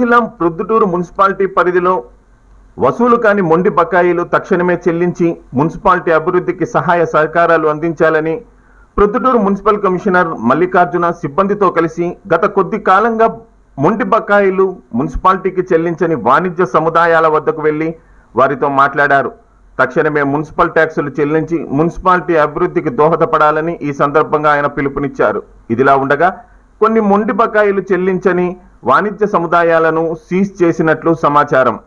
జిల్లా ప్రొద్దుటూరు మున్సిపాలిటీ పరిధిలో వసూలు కాని మొండి బకాయిలు తక్షణమే చెల్లించి మున్సిపాలిటీ అభివృద్ధికి సహాయ సహకారాలు అందించాలని ప్రొద్దుటూరు మున్సిపల్ కమిషనర్ మల్లికార్జున సిబ్బందితో కలిసి గత కొద్ది కాలంగా మొండి బకాయిలు మున్సిపాలిటీకి చెల్లించని వాణిజ్య సముదాయాల వద్దకు వెళ్ళి వారితో మాట్లాడారు. తక్షణమే మున్సిపల్ ట్యాక్సులు చెల్లించి మున్సిపాలిటీ అభివృద్ధికి దోహదపడాలని ఈ సందర్భంగా ఆయన పిలుపునిచ్చారు. ఇదిలా ఉండగా కొన్ని మొండి బకాయిలు చెల్లించని వాణిజ్య సముదాయాలను సీజ్ చేసినట్లు సమాచారం.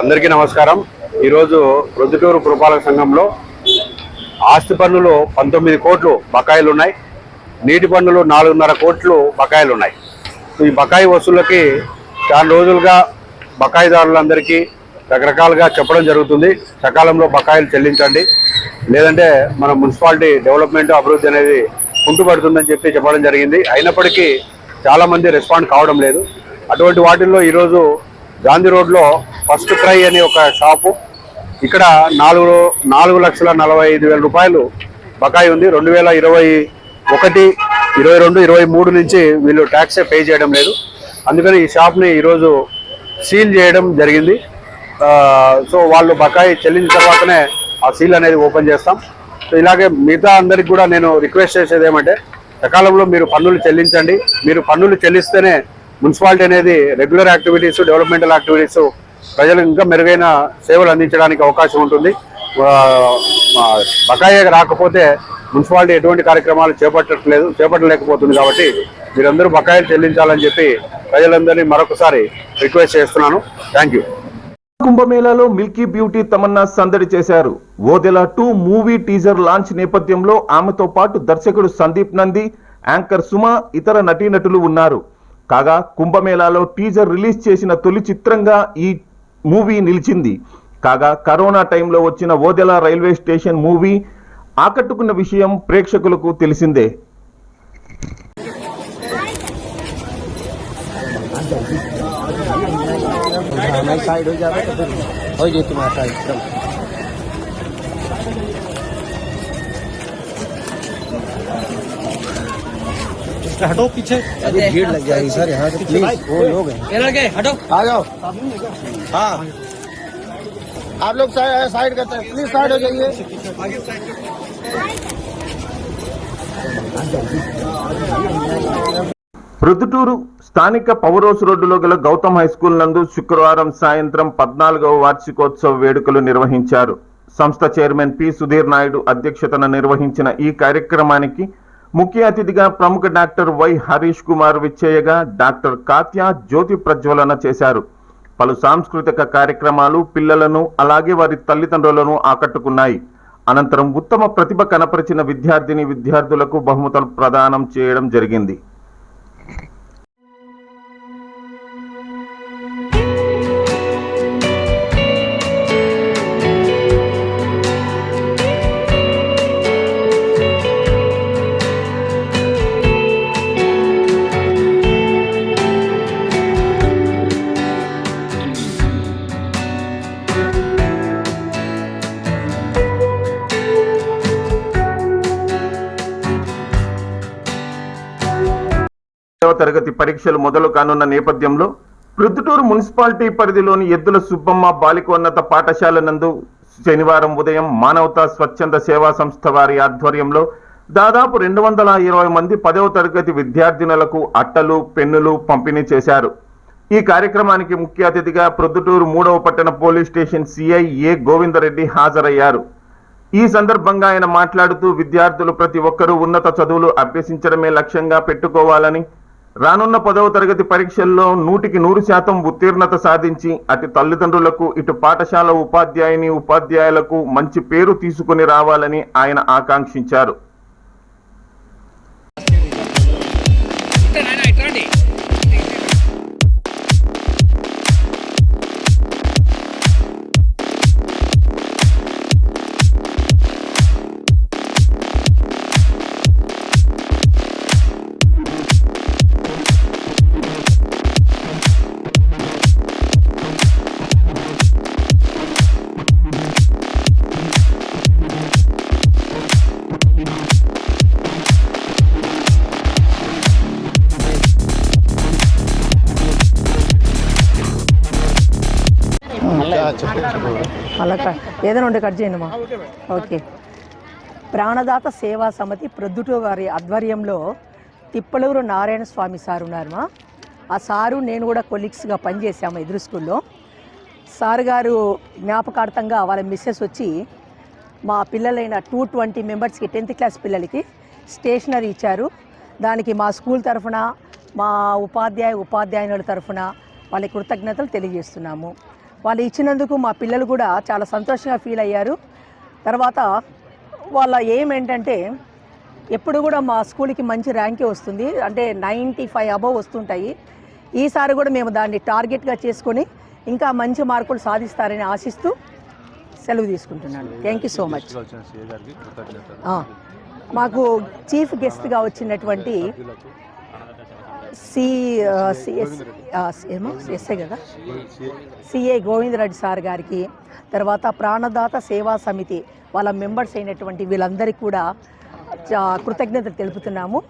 అందరికీ నమస్కారం. ఈరోజు ప్రొద్దుటూరు పురపాలక సంఘంలో ఆస్తి పన్నులు పంతొమ్మిది కోట్లు బకాయిలు ఉన్నాయి నీటి పన్నులు నాలుగున్నర కోట్లు బకాయిలు ఉన్నాయి ఈ బకాయి వసూళ్ళకి చాలా రోజులుగా బకాయిదారులందరికీ రకరకాలుగా చెప్పడం జరుగుతుంది. సకాలంలో బకాయిలు చెల్లించండి. లేదంటే మన మున్సిపాలిటీ డెవలప్మెంట్ అభివృద్ధి అనేది కుంటుపడుతుందని చెప్పి చెప్పడం జరిగింది. అయినప్పటికీ చాలామంది రెస్పాండ్ కావడం లేదు. అటువంటి వాటిల్లో ఈరోజు గాంధీ రోడ్లో ఫస్ట్ క్రై అనే ఒక షాపు. ఇక్కడ నాలుగు నాలుగు లక్షల నలభై ఐదు వేల రూపాయలు బకాయి ఉంది. రెండు వేల ఇరవై ఒకటి ఇరవై రెండు ఇరవై మూడు నుంచి వీళ్ళు ట్యాక్సే పే చేయడం లేదు. అందుకని ఈ షాప్ని ఈరోజు సీల్ చేయడం జరిగింది. సో వాళ్ళు బకాయి చెల్లించిన తర్వాతనే ఆ సీల్ అనేది ఓపెన్ చేస్తాం. సో ఇలాగే మిగతా అందరికి కూడా నేను రిక్వెస్ట్ చేసేది ఏమంటే సకాలంలో మీరు పన్నులు చెల్లించండి. మీరు పన్నులు చెల్లిస్తేనే మున్సిపాలిటీ అనేది రెగ్యులర్ యాక్టివిటీస్ డెవలప్మెంటల్ యాక్టివిటీస్ ప్రజలకు ఇంకా మెరుగైన సేవలు అందించడానికి అవకాశం ఉంటుంది. బకాయి రాకపోతే మున్సిపాలిటీ ఎటువంటి కార్యక్రమాలు చేపట్టట్లేదు చేపట్టలేకపోతుంది కాబట్టి మీరందరూ బకాయిలు చెల్లించాలని చెప్పి ప్రజలందరినీ మరొకసారి రిక్వెస్ట్ చేస్తున్నాను. Thank you. కుంభమేళాలో milky beauty Tamannaah సందడి చేశారు. Odela two movie teaser launch నేపథ్యంలో ఆమెతో పాటు దర్శకుడు సందీప్ నంది యాంకర్ సుమ ఇతర నటీనటులు ఉన్నారు. కాగా కుంభమేళాలో టీజర్ రిలీజ్ చేసిన తొలి చిత్రంగా ఈ మూవీ నిలిచింది కాగా కరోనా టైంలో వచ్చిన ఓదెల రైల్వే స్టేషన్ మూవీ ఆకట్టుకున్న విషయం ప్రేక్షకులకు తెలిసిందే हमें साइड हो जाता तो फिर हो जाए तुम्हारा साइड एकदम हटो पीछे अरे भीड़ लग जाएगी सर यहाँ से प्लीज वो लोग हैं हटो आ जाओ हाँ आप लोग साइड साइड करते हैं प्लीज साइड हो जाइए ప్రొద్దుటూరు స్థానిక పౌరోస్ రోడ్డులో గల గౌతమ్ హై స్కూల్ నందు శుక్రవారం సాయంత్రం పద్నాలుగవ వార్షికోత్సవ వేడుకలు నిర్వహించారు సంస్థ చైర్మన్ పి సుధీర్ నాయుడు అధ్యక్షతన నిర్వహించిన ఈ కార్యక్రమానికి ముఖ్య అతిథిగా ప్రముఖ డాక్టర్ వై హరీష్ కుమార్ విచ్చేయగా డాక్టర్ కాత్యా జ్యోతి ప్రజ్వలన చేశారు. పలు సాంస్కృతిక కార్యక్రమాలు పిల్లలను అలాగే వారి తల్లిదండ్రులను ఆకట్టుకున్నాయి. అనంతరం ఉత్తమ ప్రతిభ కనపరిచిన విద్యార్థిని విద్యార్థులకు బహుమతులు ప్రదానం చేయడం జరిగింది. పదవ తరగతి పరీక్షలు మొదలు కానున్న నేపథ్యంలో ప్రొద్దుటూరు మున్సిపాలిటీ పరిధిలోని ఎద్దుల సుబ్బమ్మ బాలికోన్నత పాఠశాల నందు శనివారం ఉదయం మానవతా స్వచ్ఛంద సేవా సంస్థ వారి ఆధ్వర్యంలో దాదాపు రెండు వందల ఇరవై మంది పదవ తరగతి విద్యార్థినులకు అట్టలు పెన్నులు పంపిణీ చేశారు. ఈ కార్యక్రమానికి ముఖ్య అతిథిగా ప్రొద్దుటూరు మూడవ పట్టణ police station CI A Govindareddy హాజరయ్యారు. ఈ సందర్భంగా ఆయన మాట్లాడుతూ విద్యార్థులు ప్రతి ఒక్కరూ ఉన్నత చదువులు అభ్యసించడమే లక్ష్యంగా పెట్టుకోవాలని రానున్న పదవ తరగతి పరీక్షల్లో నూటికి నూరు శాతం ఉత్తీర్ణత సాధించి అటు తల్లిదండ్రులకు ఇటు పాఠశాల ఉపాధ్యాయుని ఉపాధ్యాయులకు మంచి పేరు తీసుకుని రావాలని ఆయన ఆకాంక్షించారు. అలా ఏదైనా ఉంటే కట్ చేయండి మా. ఓకే. ప్రాణదాత సేవా సమితి ప్రొద్దుటూ వారి ఆధ్వర్యంలో తిప్పలూరు నారాయణ స్వామి సార్ ఉన్నారు మా. ఆ సారు నేను కూడా కొలీగ్స్గా పనిచేసాము ఎదురు స్కూల్లో. సార్ గారు జ్ఞాపకార్థంగా వాళ్ళ మిస్సెస్ వచ్చి మా పిల్లలైన టూ ట్వంటీ మెంబర్స్కి టెన్త్ క్లాస్ పిల్లలకి స్టేషనరీ ఇచ్చారు. దానికి మా స్కూల్ తరఫున మా ఉపాధ్యాయ ఉపాధ్యాయునుల తరఫున వాళ్ళ కృతజ్ఞతలు తెలియజేస్తున్నాము. వాళ్ళు ఇచ్చినందుకు మా పిల్లలు కూడా చాలా సంతోషంగా ఫీల్ అయ్యారు. తర్వాత వాళ్ళ ఏం ఏంటంటే ఎప్పుడు కూడా మా స్కూల్కి మంచి ర్యాంకే వస్తుంది. అంటే నైంటీ ఫైవ్ అబవ్ వస్తుంటాయి. ఈసారి కూడా మేము దాన్ని టార్గెట్గా చేసుకొని ఇంకా మంచి మార్కులు సాధిస్తారని ఆశిస్తూ సెలవు తీసుకుంటున్నాను. థ్యాంక్ యూ సో మచ్ మాకు చీఫ్ గెస్ట్గా వచ్చినటువంటి సి సిఎస్ ఏమో? ఎస్ఐ కదా? సిఏ గోవిందరెడ్డి సార్ గారికి తర్వాత ప్రాణదాత సేవా సమితి వాళ్ళ మెంబర్స్ అయినటువంటి వీళ్ళందరికీ కూడా చా- కృతజ్ఞతలు తెలుపుతున్నాము.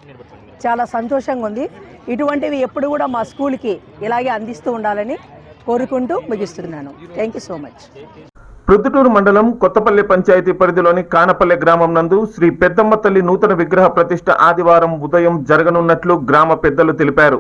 చాలా సంతోషంగా ఉంది. ఇటువంటివి ఎప్పుడు కూడా మా స్కూల్కి ఇలాగే అందిస్తూ ఉండాలని కోరుకుంటూ ముగిస్తున్నాను. Thank you so much. Proddatur మండలం కొత్తపల్లి పంచాయతీ పరిధిలోని కానపల్లె గ్రామం నందు శ్రీ పెద్దమ్మ తల్లి నూతన విగ్రహ ప్రతిష్ట ఆదివారం ఉదయం జరగనున్నట్లు గ్రామ పెద్దలు తెలిపారు.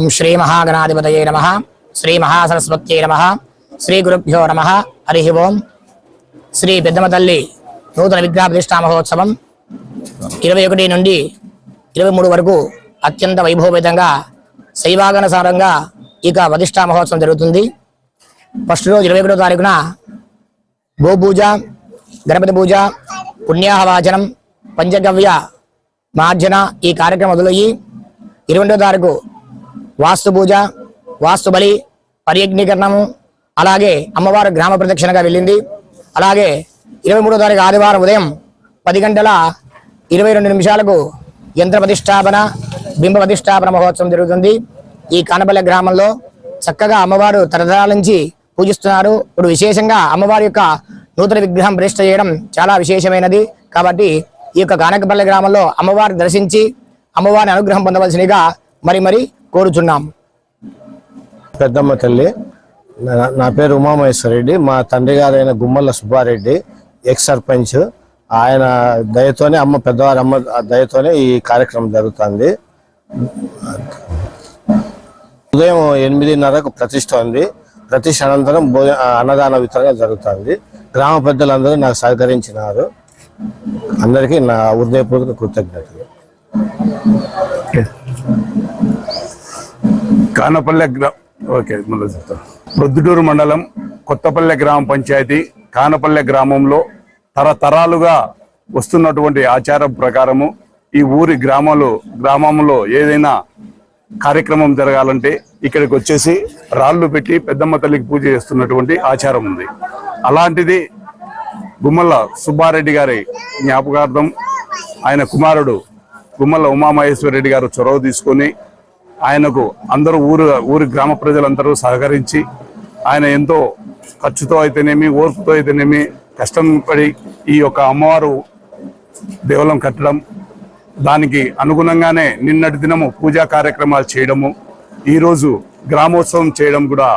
ఓం శ్రీ మహాగణాధిపతయే నమ శ్రీ మహాసరస్వత్యై నమ శ్రీ గురుభ్యో నమ హరి ఓం. శ్రీ పెద్దమ్మ తల్లి నూతన విగ్రహ ప్రతిష్టా మహోత్సవం ఇరవై ఒకటి నుండి ఇరవై మూడు వరకు అత్యంత వైభవపేతంగా శైవాగనసారంగా ఇక ప్రతిష్టా మహోత్సవం జరుగుతుంది. ఫస్ట్ రోజు ఇరవై ఒకటో తారీఖున గోపూజ గణపతి పూజ పుణ్యాహవాచనం పంచగవ్య మార్జన ఈ కార్యక్రమం మొదలయ్యి ఇరవై రెండో తారీఖు వాస్తు పూజ వాస్తు బలి పర్యజ్ఞీకరణము అలాగే అమ్మవారు గ్రామ ప్రదక్షిణగా వెళ్ళింది. అలాగే ఇరవై మూడో తారీఖు ఆదివారం ఉదయం పది గంటల ఇరవై రెండు నిమిషాలకు యంత్ర ప్రతిష్టాపన బింబ ప్రతిష్టాపన మహోత్సవం జరుగుతుంది. ఈ కానపల్లె గ్రామంలో చక్కగా అమ్మవారు తరతరాల నుంచి పూజిస్తున్నారు. ఇప్పుడు విశేషంగా అమ్మవారి యొక్క నూతన విగ్రహం ప్రతిష్ట చేయడం చాలా విశేషమైనది. కాబట్టి ఈ యొక్క కానకపల్లె గ్రామంలో అమ్మవారిని దర్శించి అమ్మవారి అనుగ్రహం పొందవలసినగా మరి మరి కోరుచున్నాం. పెద్దమ్మ తల్లి నా- నా పేరు ఉమామహేశ్వర రెడ్డి మా తండ్రి గారైన గుమ్మల్ల సుబ్బారెడ్డి ఎక్స్ సర్పంచ్. ఆయన దయతోనే అమ్మ పెద్దవారి అమ్మ దయతోనే ఈ కార్యక్రమం జరుగుతుంది. ఉదయం ఎనిమిదిన్నరకు ప్రతిష్ట ఉంది ప్రతిష్ట అనంతరం భోజ అన్నదాన వితరణ జరుగుతుంది. గ్రామ పెద్దలందరూ నాకు సహకరించినారు. అందరికీ నా హృదయపూర్వక కృతజ్ఞతలు. కానపల్లె గ్రా ఓకే మళ్ళీ చెప్తాను ప్రొద్దుటూరు మండలం కొత్తపల్లె గ్రామ పంచాయతీ కానపల్లె గ్రామంలో తరతరాలుగా వస్తున్నటువంటి ఆచారం ప్రకారము ఈ ఊరి గ్రామాలు గ్రామంలో ఏదైనా కార్యక్రమం జరగాలంటే ఇక్కడికి వచ్చేసి రాళ్ళు పెట్టి పెద్దమ్మ తల్లికి పూజ చేస్తున్నటువంటి ఆచారం ఉంది. అలాంటిది గుమ్మల్ల సుబ్బారెడ్డి గారి జ్ఞాపకార్థం ఆయన కుమారుడు గుమ్మల ఉమామహేశ్వర రెడ్డి గారు చొరవ తీసుకొని ఆయనకు అందరూ ఊరు ఊరి గ్రామ ప్రజలందరూ సహకరించి ఆయన ఎంతో ఖర్చుతో అయితేనేమి ఓర్పుతో అయితేనేమి కష్టం పడి ఈ యొక్క అమ్మవారు దేవాలయం కట్టడం దానికి అనుగుణంగానే నిన్నటి దినము పూజా కార్యక్రమాలు చేయడము ఈరోజు గ్రామోత్సవం చేయడం కూడా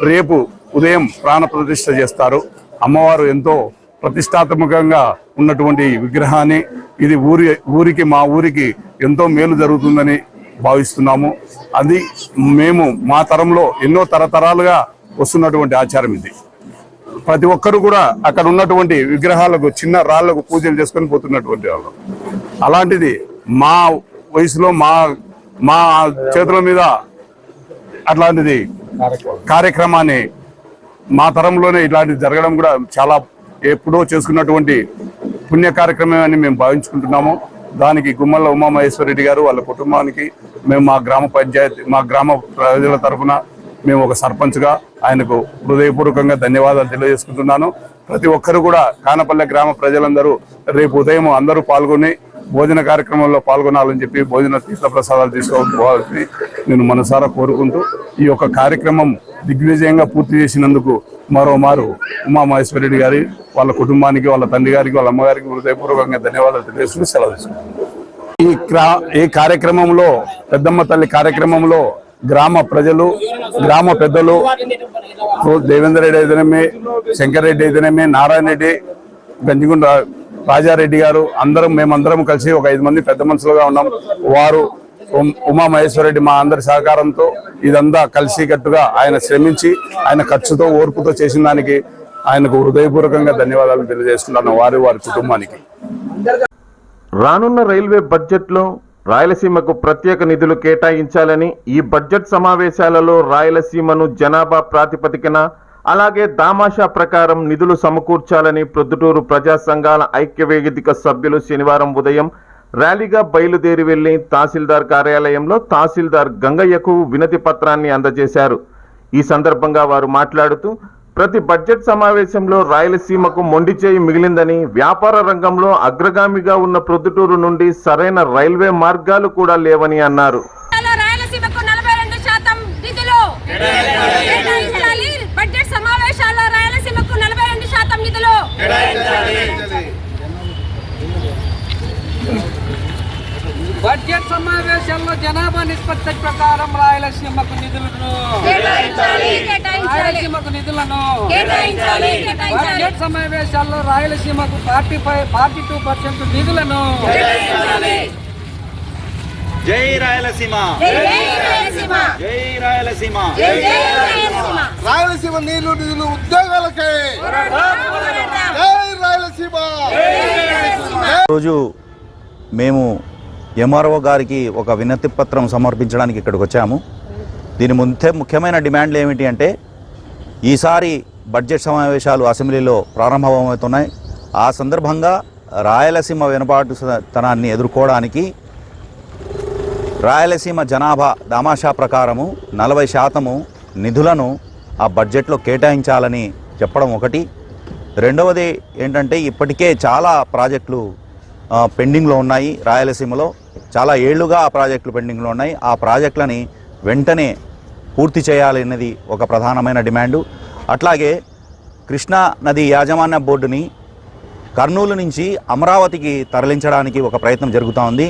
రేపు ఉదయం ప్రాణ ప్రతిష్ట చేస్తారు. అమ్మవారు ఎంతో ప్రతిష్టాత్మకంగా ఉన్నటువంటి విగ్రహాన్ని ఇది ఊరి ఊరికి మా ఊరికి ఎంతో మేలు జరుగుతుందని భావిస్తున్నాము. అది మేము మా తరంలో ఎన్నో తరతరాలుగా వస్తున్నటువంటి ఆచారం ఇది. ప్రతి ఒక్కరు కూడా అక్కడ ఉన్నటువంటి విగ్రహాలకు చిన్న రాళ్ళకు పూజలు చేసుకొని పోతున్నటువంటి వాళ్ళు. అలాంటిది మా వయసులో మా మా చేతుల మీద అట్లాంటిది కార్యక్రమాన్ని మా తరంలోనే ఇట్లాంటిది జరగడం కూడా చాలా ఎప్పుడో చేసుకున్నటువంటి పుణ్య కార్యక్రమం అని మేము భావించుకుంటున్నాము. దానికి గుమ్మల్ల ఉమామహేశ్వరరెడ్డి గారు వాళ్ళ కుటుంబానికి మేము మా గ్రామ పంచాయతీ మా గ్రామ ప్రజల తరఫున మేము ఒక సర్పంచ్గా ఆయనకు హృదయపూర్వకంగా ధన్యవాదాలు తెలియజేసుకుంటున్నాను. ప్రతి ఒక్కరు కూడా కానపల్లె గ్రామ ప్రజలందరూ రేపు ఉదయం అందరూ పాల్గొని భోజన కార్యక్రమంలో పాల్గొనాలని చెప్పి భోజన తీర్థ ప్రసాదాలు తీసుకోవాలని నేను మనసారా కోరుకుంటూ ఈ యొక్క కార్యక్రమం దిగ్విజయంగా పూర్తి చేసినందుకు మరోమారు ఉమామహేశ్వరరెడ్డి గారి వాళ్ళ కుటుంబానికి వాళ్ళ తండ్రి గారికి వాళ్ళ అమ్మగారికి హృదయపూర్వకంగా ధన్యవాదాలు తెలియజేసుకుని సెలవు ఈ క్రా ఈ కార్యక్రమంలో పెద్దమ్మ తల్లి కార్యక్రమంలో గ్రామ ప్రజలు గ్రామ పెద్దలు దేవేందర్ రెడ్డి అయితేనేమి శంకర్ రెడ్డి అయితేనేమి నారాయణ రెడ్డి గంజిగుండ రాజారెడ్డి గారు అందరం మేమందరం కలిసి ఒక ఐదు మంది పెద్ద మనుషులుగా ఉన్నాం. వారు ఉమ్- ఉమా మహేశ్వరరెడ్డి మా అందరి సహకారంతో ఇదంతా కలిసికట్టుగా ఆయన శ్రమించి ఆయన ఖర్చుతో ఓర్పుతో చేసిన దానికి ఆయనకు హృదయపూర్వకంగా ధన్యవాదాలు తెలియజేస్తున్నాను వారి వారి కుటుంబానికి. రానున్న రైల్వే బడ్జెట్లో రాయలసీమకు ప్రత్యేక నిధులు కేటాయించాలని ఈ బడ్జెట్ సమావేశాలలో రాయలసీమను జనాభా ప్రాతిపదికన అలాగే దామాషా ప్రకారం నిధులు సమకూర్చాలని ప్రొద్దుటూరు ప్రజా సంఘాల ఐక్య వేదిక సభ్యులు శనివారం ఉదయం ర్యాలీగా బయలుదేరి వెళ్ళి తహసీల్దార్ కార్యాలయంలో తహసీల్దార్ గంగయ్యకు వినతి పత్రాన్ని అందజేశారు. ఈ సందర్భంగా వారు మాట్లాడుతూ ప్రతి బడ్జెట్ సమావేశంలో రాయలసీమకు మొండి చేయి మిగిలిందని వ్యాపార రంగంలో అగ్రగామిగా ఉన్న ప్రొద్దుటూరు నుండి సరైన రైల్వే మార్గాలు కూడా లేవని అన్నారు. రాయలసీమకు నలభై రెండు శాతం నిధులు కేటాయించాలి బడ్జెట్ సమావేశాల్లో రాయలసీమకు నలభై రెండు శాతం నిధులు బడ్జెట్ సమావేశాల్లో జనాభా నిష్పత్తి ప్రకారం రాయలసీమకు నిధులను. రాయలసీమకు నిధులను. బడ్జెట్ సమావేశాల్లో రాయలసీమకు forty five forty two percent నిధులను. జై రాయలసీమ. జై రాయలసీమ. జై రాయలసీమ. జై జై రాయలసీమ. రాయలసీమ నీళ్ళు నిధులు ఉద్యోగాలకే. జై రాయలసీమ. రోజు మేము ఎంఆర్ఓ గారికి ఒక వినతి పత్రం సమర్పించడానికి ఇక్కడికి వచ్చాము. దీని ముందే ముఖ్యమైన డిమాండ్లు ఏమిటి అంటే ఈసారి బడ్జెట్ సమావేశాలు అసెంబ్లీలో ప్రారంభమవుతున్నాయి. ఆ సందర్భంగా రాయలసీమ వెనుబాటుతనాన్ని ఎదుర్కోవడానికి రాయలసీమ జనాభా దామాషా ప్రకారము నలభై శాతము నిధులను ఆ బడ్జెట్లో కేటాయించాలని చెప్పడం ఒకటి. రెండవది ఏంటంటే ఇప్పటికే చాలా ప్రాజెక్టులు పెండింగ్లో ఉన్నాయి. రాయలసీమలో చాలా ఏళ్ళుగా ఆ ప్రాజెక్టులు పెండింగ్లో ఉన్నాయి. ఆ ప్రాజెక్టులని వెంటనే పూర్తి చేయాలనేది ఒక ప్రధానమైన డిమాండు. అట్లాగే కృష్ణా నది యాజమాన్య బోర్డుని కర్నూలు నుంచి అమరావతికి తరలించడానికి ఒక ప్రయత్నం జరుగుతూ ఉంది.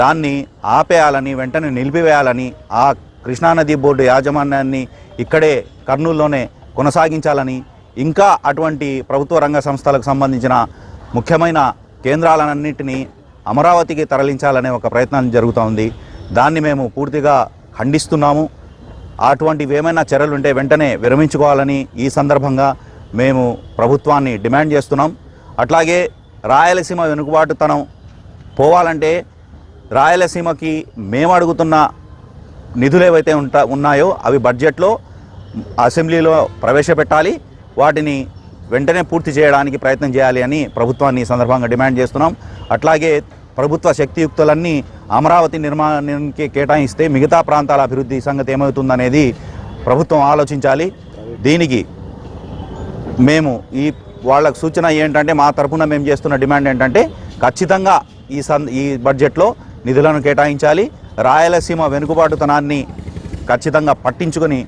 దాన్ని ఆపేయాలని వెంటనే నిలిపివేయాలని ఆ కృష్ణానది బోర్డు యాజమాన్యాన్ని ఇక్కడే కర్నూలులోనే కొనసాగించాలని ఇంకా అటువంటి ప్రభుత్వ రంగ సంస్థలకు సంబంధించిన ముఖ్యమైన కేంద్రాలన్నింటినీ అమరావతికి తరలించాలనే ఒక ప్రయత్నం జరుగుతూ ఉంది. దాన్ని మేము పూర్తిగా ఖండిస్తున్నాము. అటువంటివి ఏమైనా చర్యలు ఉంటే వెంటనే విరమించుకోవాలని ఈ సందర్భంగా మేము ప్రభుత్వాన్ని డిమాండ్ చేస్తున్నాం. అట్లాగే రాయలసీమ వెనుకబాటుతనం పోవాలంటే రాయలసీమకి మేము అడుగుతున్న నిధులు ఏవైతే ఉంటా ఉన్నాయో అవి బడ్జెట్లో అసెంబ్లీలో ప్రవేశపెట్టాలి. వాటిని వెంటనే పూర్తి చేయడానికి ప్రయత్నం చేయాలి అని ప్రభుత్వాన్ని ఈ సందర్భంగా డిమాండ్ చేస్తున్నాం. అట్లాగే ప్రభుత్వ శక్తియుక్తులన్నీ అమరావతి నిర్మాణానికి కేటాయిస్తే మిగతా ప్రాంతాల అభివృద్ధి సంగతి ఏమవుతుందనేది ప్రభుత్వం ఆలోచించాలి. దీనికి మేము ఈ వాళ్ళకు సూచన ఏంటంటే మా తరపున మేము చేస్తున్న డిమాండ్ ఏంటంటే ఖచ్చితంగా ఈ సం ఈ బడ్జెట్లో నిధులను కేటాయించాలి. రాయలసీమ వెనుకబాటుతనాన్ని ఖచ్చితంగా పట్టించుకొని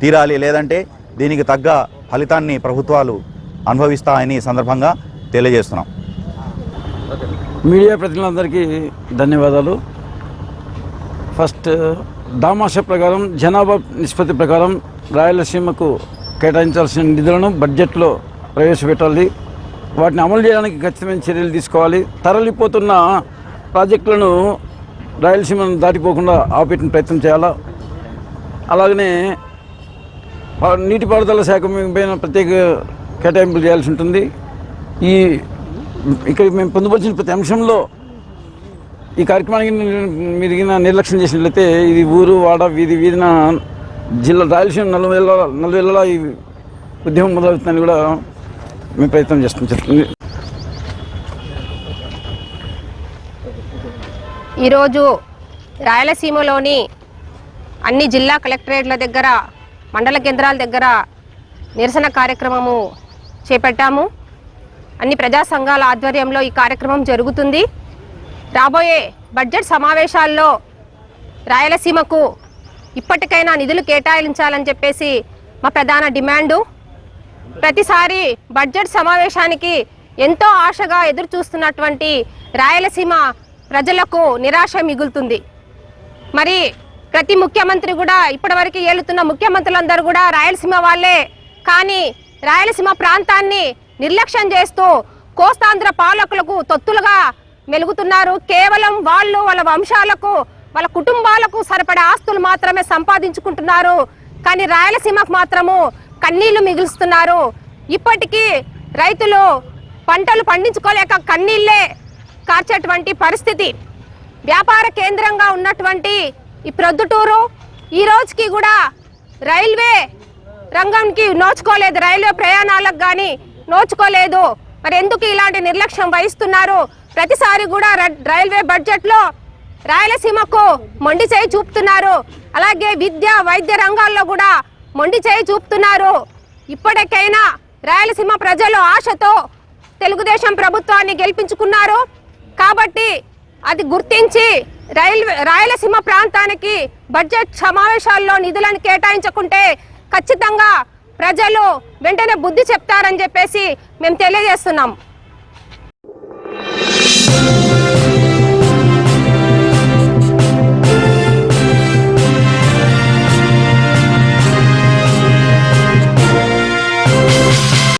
తీరాలి. లేదంటే దీనికి తగ్గ ఫలితాన్ని ప్రభుత్వాలు అనుభవిస్తాయని సందర్భంగా తెలియజేస్తున్నాం. మీడియా ప్రతినిధులందరికీ ధన్యవాదాలు. ఫస్ట్ దామాష ప్రకారం జనాభా నిష్పత్తి ప్రకారం రాయలసీమకు కేటాయించాల్సిన నిధులను బడ్జెట్లో ప్రవేశపెట్టాలి. వాటిని అమలు చేయడానికి ఖచ్చితమైన చర్యలు తీసుకోవాలి. తరలిపోతున్న ప్రాజెక్టులను రాయలసీమను దాటిపోకుండా ఆపేటిన ప్రయత్నం చేయాలా? అలాగనే నీటిపారుదల శాఖ పైన ప్రత్యేక కేటాయింపులు చేయాల్సి ఉంటుంది. ఈ ఇక్కడ మేము పొందుపరిచిన ప్రతి అంశంలో ఈ కార్యక్రమానికి మీరు నిర్లక్ష్యం చేసినట్లయితే ఇది ఊరు వాడ వీధి వీధిన జిల్లా రాయలసీమ నలువేల నలువేల ఈ ఉద్యమం మొదలవుతుందని కూడా మేము ప్రయత్నం చేస్తాం చెప్తుంది. ఈరోజు రాయలసీమలోని అన్ని జిల్లా కలెక్టరేట్ల దగ్గర మండల కేంద్రాల దగ్గర నిరసన కార్యక్రమము చేపట్టాము. అన్ని ప్రజా సంఘాల ఆధ్వర్యంలో ఈ కార్యక్రమం జరుగుతుంది. రాబోయే బడ్జెట్ సమావేశాల్లో రాయలసీమకు ఇప్పటికైనా నిధులు కేటాయించాలని చెప్పేసి మా ప్రధాన డిమాండు. ప్రతిసారి బడ్జెట్ సమావేశానికి ఎంతో ఆశగా ఎదురు చూస్తున్నటువంటి రాయలసీమ ప్రజలకు నిరాశ మిగులుతుంది. మరి ప్రతి ముఖ్యమంత్రి కూడా ఇప్పటివరకు ఏలుతున్న ముఖ్యమంత్రులందరూ కూడా రాయలసీమ వాళ్ళే. కానీ రాయలసీమ ప్రాంతాన్ని నిర్లక్ష్యం చేస్తూ కోస్తాంధ్ర పాలకులకు తొత్తులుగా మెలుగుతున్నారు. కేవలం వాళ్ళు వాళ్ళ వంశాలకు వాళ్ళ కుటుంబాలకు సరిపడే ఆస్తులు మాత్రమే సంపాదించుకుంటున్నారు. కానీ రాయలసీమకు మాత్రము కన్నీళ్ళు మిగులుస్తున్నారు. ఇప్పటికీ రైతులు పంటలు పండించుకోలేక కన్నీళ్ళే కార్చేటువంటి పరిస్థితి. వ్యాపార కేంద్రంగా ఉన్నటువంటి ఈ ప్రొద్దుటూరు ఈ రోజుకి కూడా రైల్వే రంగంకి నోచుకోలేదు రైల్వే ప్రయాణాలకు కానీ నోచుకోలేదు. మరి ఎందుకు ఇలాంటి నిర్లక్ష్యం వహిస్తున్నారు? ప్రతిసారి కూడా రైల్వే బడ్జెట్లో రాయలసీమకు మొండి చేయి చూపుతున్నారు. అలాగే విద్య వైద్య రంగాల్లో కూడా మొండి చేయి చూపుతున్నారు. ఇప్పటికైనా రాయలసీమ ప్రజలు ఆశతో తెలుగుదేశం ప్రభుత్వాన్ని గెలిపించుకున్నారు. కాబట్టి అది గుర్తించి రైల్వే రాయలసీమ ప్రాంతానికి బడ్జెట్ సమావేశాల్లో నిధులను కేటాయించకుంటే ఖచ్చితంగా ప్రజలు వెంటనే బుద్ధి చెప్తారని చెప్పేసి మేము తెలియజేస్తున్నాం.